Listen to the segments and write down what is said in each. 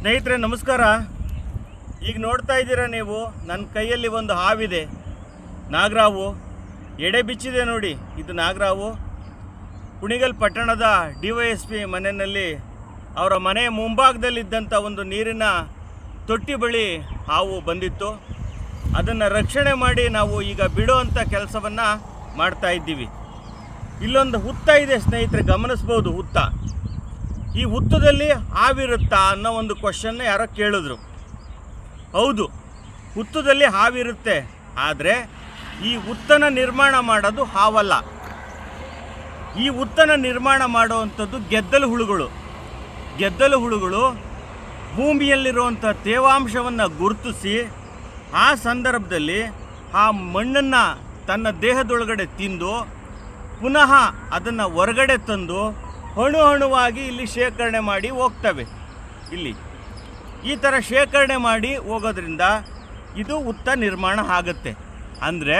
ಸ್ನೇಹಿತರೆ, ನಮಸ್ಕಾರ. ಈಗ ನೋಡ್ತಾ ಇದ್ದೀರಾ ನೀವು? ನನ್ನ ಕೈಯಲ್ಲಿ ಒಂದು ಹಾವಿದೆ. ನಾಗರಾವು, ಎಡೆ ಬಿಚ್ಚಿದೆ ನೋಡಿ. ಇದು ನಾಗರಾವು. ಕುಣಿಗಲ್ ಪಟ್ಟಣದ ಡಿ ವೈ ಮನೆಯಲ್ಲಿ ಅವರ ಮನೆಯ ಮುಂಭಾಗದಲ್ಲಿದ್ದಂಥ ಒಂದು ನೀರಿನ ತೊಟ್ಟಿ ಬಳಿ ಹಾವು ಬಂದಿತ್ತು. ಅದನ್ನು ರಕ್ಷಣೆ ಮಾಡಿ ನಾವು ಈಗ ಬಿಡುವಂಥ ಕೆಲಸವನ್ನು ಮಾಡ್ತಾ ಇದ್ದೀವಿ. ಇಲ್ಲೊಂದು ಹುತ್ತ ಇದೆ ಸ್ನೇಹಿತರೆ, ಗಮನಿಸ್ಬೋದು ಹುತ್ತ. ಈ ಹುತ್ತದಲ್ಲಿ ಹಾವಿರುತ್ತಾ ಅನ್ನೋ ಒಂದು ಕ್ವಶನ್ನ ಯಾರೋ ಕೇಳಿದ್ರು. ಹೌದು, ಹುತ್ತದಲ್ಲಿ ಹಾವಿರುತ್ತೆ, ಆದರೆ ಈ ಹುತ್ತನ ನಿರ್ಮಾಣ ಮಾಡೋದು ಹಾವಲ್ಲ. ಈ ಹುತ್ತನ ನಿರ್ಮಾಣ ಮಾಡುವಂಥದ್ದು ಗೆದ್ದಲು ಹುಳುಗಳು. ಗೆದ್ದಲು ಹುಳುಗಳು ಭೂಮಿಯಲ್ಲಿರುವಂಥ ತೇವಾಂಶವನ್ನು ಗುರುತಿಸಿ ಆ ಸಂದರ್ಭದಲ್ಲಿ ಆ ಮಣ್ಣನ್ನು ತನ್ನ ದೇಹದೊಳಗಡೆ ತಿಂದು ಪುನಃ ಅದನ್ನು ಹೊರಗಡೆ ತಂದು ಹಣು ಹಣುವಾಗಿ ಇಲ್ಲಿ ಶೇಖರಣೆ ಮಾಡಿ ಹೋಗ್ತವೆ. ಇಲ್ಲಿ ಈ ಥರ ಶೇಖರಣೆ ಮಾಡಿ ಹೋಗೋದ್ರಿಂದ ಇದು ಉತ್ತ ನಿರ್ಮಾಣ ಆಗುತ್ತೆ. ಅಂದರೆ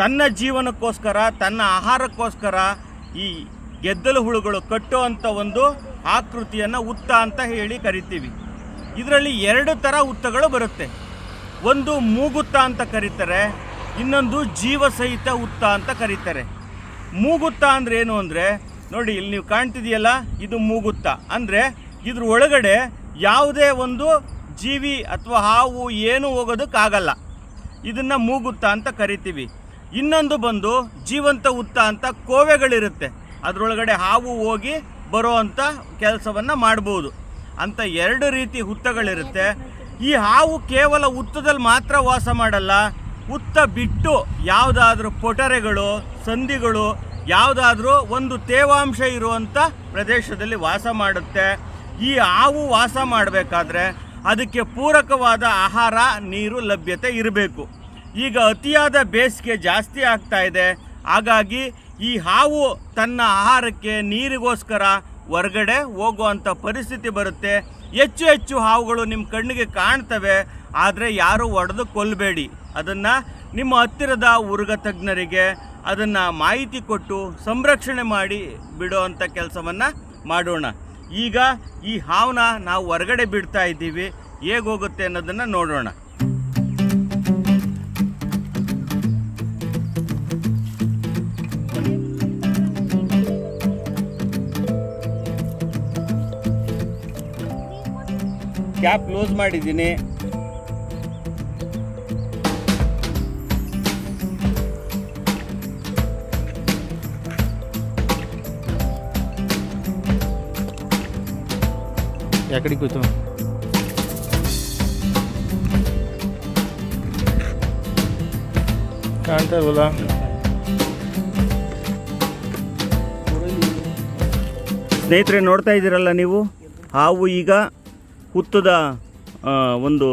ತನ್ನ ಜೀವನಕ್ಕೋಸ್ಕರ, ತನ್ನ ಆಹಾರಕ್ಕೋಸ್ಕರ ಈ ಗೆದ್ದಲು ಹುಳುಗಳು ಕಟ್ಟುವಂಥ ಒಂದು ಆಕೃತಿಯನ್ನು ಉತ್ತ ಅಂತ ಹೇಳಿ ಕರಿತೀವಿ. ಇದರಲ್ಲಿ ಎರಡು ಥರ ಉತ್ತಗಳು ಬರುತ್ತೆ. ಒಂದು ಮೂಗುತ್ತ ಅಂತ ಕರೀತಾರೆ, ಇನ್ನೊಂದು ಜೀವಸಹಿತ ಉತ್ತ ಅಂತ ಕರೀತಾರೆ. ಮೂಗುತ್ತ ಅಂದ್ರೆ ಏನು ಅಂದರೆ ನೋಡಿ, ಇಲ್ಲಿ ನೀವು ಕಾಣ್ತಿದೆಯಲ್ಲ ಇದು ಮೂಗುತ್ತ? ಅಂದರೆ ಇದ್ರ ಒಳಗಡೆ ಯಾವುದೇ ಒಂದು ಜೀವಿ ಅಥವಾ ಹಾವು ಏನು ಹೋಗೋದಕ್ಕಾಗಲ್ಲ. ಇದನ್ನು ಮೂಗುತ್ತ ಅಂತ ಕರಿತೀವಿ. ಇನ್ನೊಂದು ಬಂದು ಜೀವಂತ ಉತ್ತ ಅಂತ ಕೋವೆಗಳಿರುತ್ತೆ. ಅದರೊಳಗಡೆ ಹಾವು ಹೋಗಿ ಬರೋ ಅಂಥ ಕೆಲಸವನ್ನು ಮಾಡ್ಬೋದು. ಅಂತ ಎರಡು ರೀತಿ ಹುತ್ತಗಳಿರುತ್ತೆ. ಈ ಹಾವು ಕೇವಲ ಹುತ್ತದಲ್ಲಿ ಮಾತ್ರ ವಾಸ ಮಾಡಲ್ಲ. ಹುತ್ತ ಬಿಟ್ಟು ಯಾವುದಾದ್ರೂ ಪೊಟರೆಗಳು ಸಂಧಿಗಳು ಯಾವುದಾದ್ರೂ ಒಂದು ತೇವಾಂಶ ಇರುವಂಥ ಪ್ರದೇಶದಲ್ಲಿ ವಾಸ ಮಾಡುತ್ತೆ. ಈ ಹಾವು ವಾಸ ಮಾಡಬೇಕಾದ್ರೆ ಅದಕ್ಕೆ ಪೂರಕವಾದ ಆಹಾರ, ನೀರು, ಲಭ್ಯತೆ ಇರಬೇಕು. ಈಗ ಅತಿಯಾದ ಬೇಸಿಗೆ ಜಾಸ್ತಿ ಆಗ್ತಾ ಇದೆ. ಹಾಗಾಗಿ ಈ ಹಾವು ತನ್ನ ಆಹಾರಕ್ಕೆ, ನೀರಿಗೋಸ್ಕರ ಹೊರಗಡೆ ಹೋಗುವಂಥ ಪರಿಸ್ಥಿತಿ ಬರುತ್ತೆ. ಹೆಚ್ಚು ಹೆಚ್ಚು ಹಾವುಗಳು ನಿಮ್ಮ ಕಣ್ಣಿಗೆ ಕಾಣ್ತವೆ. ಆದರೆ ಯಾರೂ ಒಡೆದು ಕೊಲ್ಲಬೇಡಿ ಅದನ್ನು ನಿಮ್ಮ ಹತ್ತಿರದ ಉರುಗ ತಜ್ಞರಿಗೆ ಅದನ್ನು ಮಾಹಿತಿ ಕೊಟ್ಟು ಸಂರಕ್ಷಣೆ ಮಾಡಿ ಬಿಡುವಂಥ ಕೆಲಸವನ್ನು ಮಾಡೋಣ. ಈಗ ಈ ಹಾವನ್ನ ನಾವು ಹೊರಗಡೆ ಬಿಡ್ತಾ ಇದ್ದೀವಿ. ಹೇಗೆ ಹೋಗುತ್ತೆ ಅನ್ನೋದನ್ನು ನೋಡೋಣ. ಕ್ಯಾಪ್ ಕ್ಲೋಸ್ ಮಾಡಿದ್ದೀನಿ. ಯಾಕಡೆ ಕೂತು ಕಾಣ್ತಾ ಇಲ್ವಲ್ಲ ಸ್ನೇಹಿತರೆ ನೋಡ್ತಾ ಇದ್ದೀರಲ್ಲ ನೀವು? ಹಾವು ಈಗ ಹುತ್ತದ ಒಂದು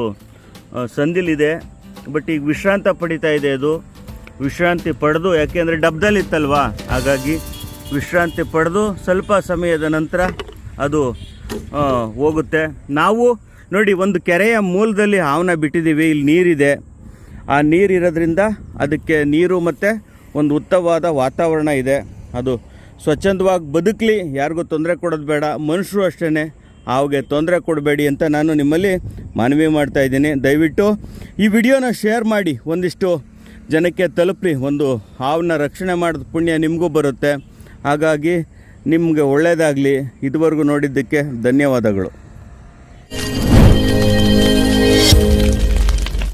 ಸಂದಿಲಿದೆ. ಬಟ್ ಈಗ ವಿಶ್ರಾಂತ ಪಡಿತಾ ಇದೆ ಅದು. ವಿಶ್ರಾಂತಿ ಪಡೆದು ಯಾಕೆಂದರೆ ಡಬ್ದಲ್ಲಿತ್ತಲ್ವಾ ಹಾಗಾಗಿ ವಿಶ್ರಾಂತಿ ಪಡೆದು ಸ್ವಲ್ಪ ಸಮಯದ ನಂತರ ಅದು ಹೋಗುತ್ತೆ. ನಾವು ನೋಡಿ, ಒಂದು ಕೆರೆಯ ಮೂಲದಲ್ಲಿ ಹಾವನ್ನ ಬಿಟ್ಟಿದ್ದೀವಿ. ಇಲ್ಲಿ ನೀರಿದೆ. ಆ ನೀರಿರೋದ್ರಿಂದ ಅದಕ್ಕೆ ನೀರು ಮತ್ತು ಒಂದು ಉತ್ತಮವಾದ ವಾತಾವರಣ ಇದೆ. ಅದು ಸ್ವಚ್ಛಂದವಾಗಿ ಬದುಕಲಿ. ಯಾರಿಗೂ ತೊಂದರೆ ಕೊಡೋದು ಬೇಡ. ಮನುಷ್ಯರು ಅಷ್ಟೇ ಹಾವಿಗೆ ತೊಂದರೆ ಕೊಡಬೇಡಿ ಅಂತ ನಾನು ನಿಮ್ಮಲ್ಲಿ ಮನವಿ ಮಾಡ್ತಾ ಇದ್ದೀನಿ. ದಯವಿಟ್ಟು ಈ ವಿಡಿಯೋನ ಶೇರ್ ಮಾಡಿ. ಒಂದಿಷ್ಟು ಜನಕ್ಕೆ ತಲುಪಲಿ. ಒಂದು ಹಾವನ್ನ ರಕ್ಷಣೆ ಮಾಡಿದ ಪುಣ್ಯ ನಿಮಗೂ ಬರುತ್ತೆ. ಹಾಗಾಗಿ ನಿಮಗೆ ಒಳ್ಳೆಯದಾಗಲಿ ಇದುವರೆಗೂ ನೋಡಿದ್ದಕ್ಕೆ ಧನ್ಯವಾದಗಳು.